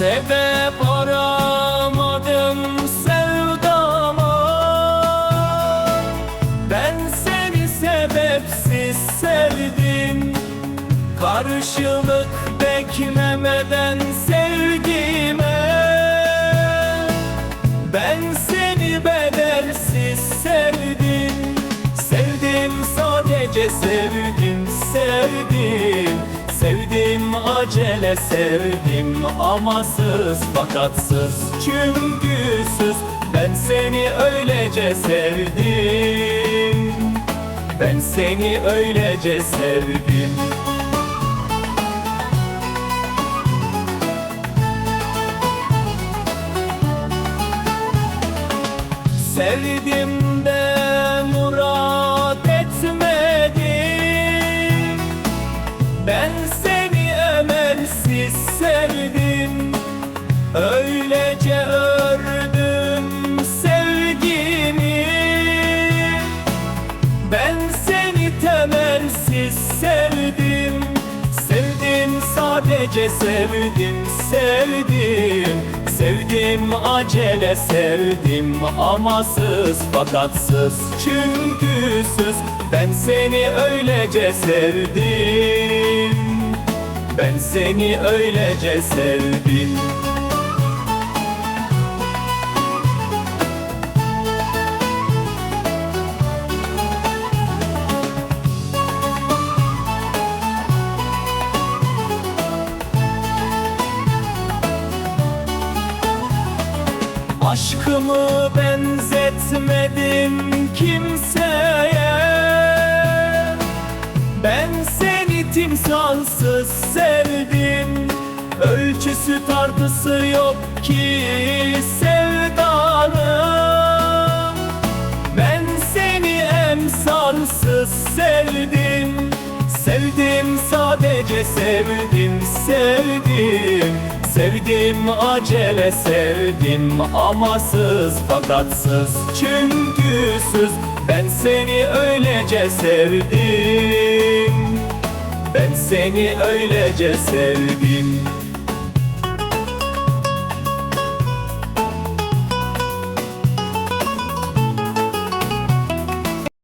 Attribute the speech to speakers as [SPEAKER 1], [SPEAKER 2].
[SPEAKER 1] Sebep aramadım sevdama. Ben seni sebepsiz sevdim. Karşılık beklemeden sevgime. Ben seni bedelsiz sevdim. Sevdim sadece sevdim sevdim. Sevdim acele sevdim amasız fakatsız Çünküsüz ben seni öylece sevdim. Ben seni öylece sevdim. Sevdim sadece sevdim sevdim. Sevdim acele sevdim. Amasız fakatsız Çünküsüz. Ben seni öylece sevdim. Ben seni öylece sevdim Aşkımı benzetmedim kimseye. Ben seni timsalsız sevdim. Ölçüsü tartısı yok ki sevdanın. Ben seni emsalsız sevdim. Sevdim sadece sevdim sevdim Sevdim acele sevdim amasız fakatsız Çünküsüz. Ben seni öylece sevdim Ben seni öylece sevdim